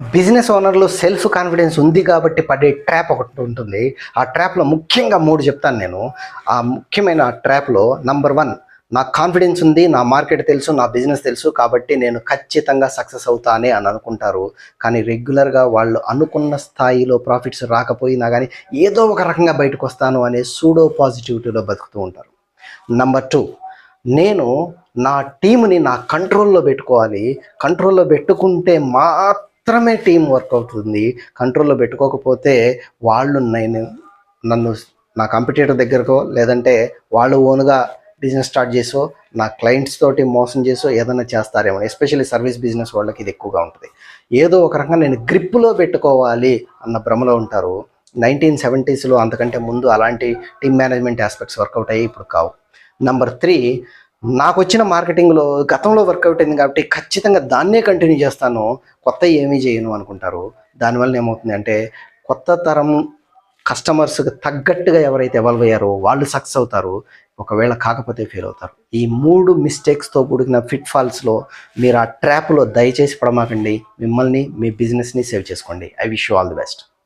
Business ఓనర్లో self confidence ఉంది కాబట్టి పడే ట్రాప్ ఒకటి ఉంటుంది. ఆ ట్రాప్లో ముఖ్యంగా మూడు చెప్తాను నేను. ఆ ముఖ్యమైన ట్రాప్లో నంబర్ వన్ నాకు కాన్ఫిడెన్స్ ఉంది నా మార్కెట్ తెలుసు నా బిజినెస్ తెలుసు కాబట్టి నేను ఖచ్చితంగా సక్సెస్ అవుతానే అని అనుకుంటారు. కానీ రెగ్యులర్గా వాళ్ళు అనుకున్న స్థాయిలో ప్రాఫిట్స్ రాకపోయినా కానీ ఏదో ఒక రకంగా బయటకు వస్తాను అనే సూడో పాజిటివిటీలో బతుకుతూ ఉంటారు. నంబర్ టూ నేను నా టీంని నా కంట్రోల్లో పెట్టుకోవాలి. కంట్రోల్లో పెట్టుకుంటే మాత్రమే టీం వర్క్ అవుతుంది. కంట్రోల్లో పెట్టుకోకపోతే వాళ్ళు నేను నన్ను నా కంపిటేటర్ దగ్గరకో లేదంటే వాళ్ళు ఓన్గా బిజినెస్ స్టార్ట్ చేసో నా క్లయింట్స్ తోటి మోసం చేసో ఏదైనా చేస్తారేమో. ఎస్పెషల్లీ సర్వీస్ బిజినెస్ వాళ్ళకి ఇది ఎక్కువగా ఉంటుంది. ఏదో ఒక రకంగా నేను గ్రిప్లో పెట్టుకోవాలి అన్న భ్రమలో ఉంటారు. నైన్టీన్ సెవెంటీస్లో అంతకంటే ముందు అలాంటి టీమ్ మేనేజ్మెంట్ ఆస్పెక్ట్స్ వర్కౌట్ అయ్యి ఇప్పుడు కావు. నంబర్ త్రీ నాకు వచ్చిన మార్కెటింగ్లో గతంలో వర్కౌట్ అయింది కాబట్టి ఖచ్చితంగా దాన్నే కంటిన్యూ చేస్తాను. కొత్త ఏమీ చేయను అనుకుంటారు. దానివల్ల ఏమవుతుంది అంటే కొత్త తరం కస్టమర్స్కి తగ్గట్టుగా ఎవరైతే ఎవాల్వ్ అయ్యారో వాళ్ళు సక్సెస్ అవుతారు. ఒకవేళ కాకపోతే ఫెయిల్ అవుతారు. ఈ మూడు మిస్టేక్స్తో కూడిన ఫిట్ ఫాల్స్లో మీరు ఆ ట్రాప్లో దయచేసి పడమాకండి. మిమ్మల్ని మీ బిజినెస్ని సేవ్ చేసుకోండి. I wish you all the best.